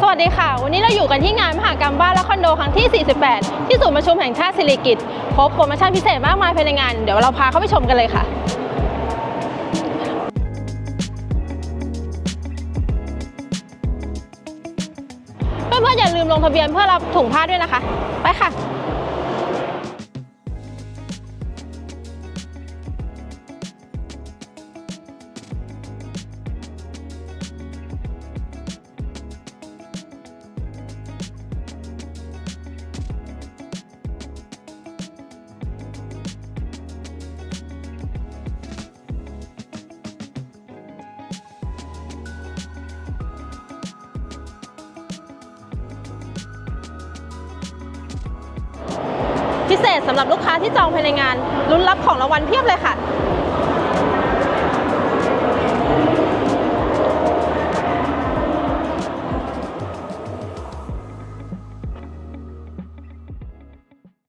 สวัสดีค่ะ วันนี้เราอยู่กันที่งานมหากรรมบ้านและคอนโดครั้งที่ 48 ที่ศูนย์ประชุมแห่งชาติสิริกิติ์พบโปรโมชั่นพิเศษมากมายภายในงาน เดี๋ยวเราพาเข้าไปชมกันเลยค่ะเพื่อนๆอย่าลืมลงทะเบียนเพื่อรับถุงผ้าด้วยนะคะ ไปค่ะ พิเศษสำหรับลูกค้าที่จองภายในงานลุ้นรับของรางวัลเพียบเลยค่ะ